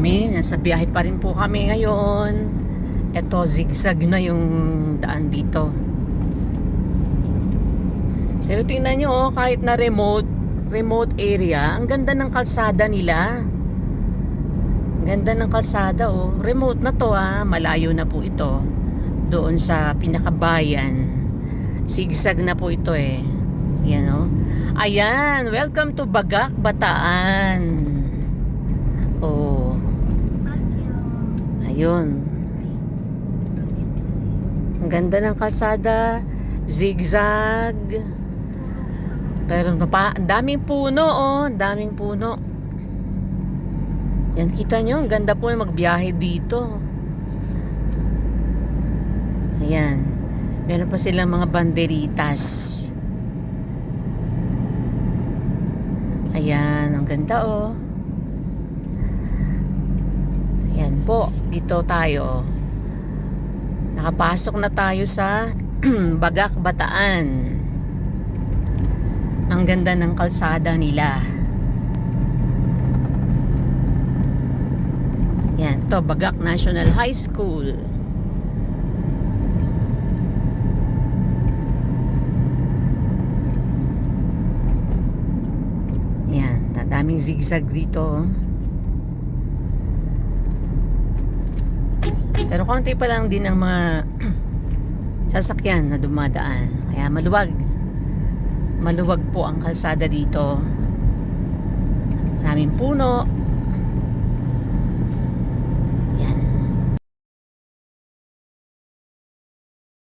kami. Nasa biyahe pa rin po kami ngayon. Ito, zigzag na yung daan dito. Pero tingnan nyo, oh, kahit na remote, remote area, ang ganda ng kalsada nila. Ang Ganda ng kalsada, oh. Remote na to, ah. Malayo na po ito. Doon sa pinakabayan. Zigzag na po ito, eh. Yan, oh. Ayan, welcome to Bagak, Bataan. Oh, ayun. Ang ganda ng kalsada, zigzag. Pero mapa, daming puno, oh, daming puno. Yan, kita nyo, ang ganda po magbiyahe dito. Ayan. Meron pa silang mga banderitas. Ayan, ang ganda oh. Po, dito tayo. Nakapasok na tayo sa Bagak Bataan. Ang ganda ng kalsada nila. Yan, to Bagak National High School. Yan, daming zigzag dito. oh. Pero konti pa lang din ang mga sasakyan na dumadaan. Kaya maluwag. Maluwag po ang kalsada dito. Maraming puno.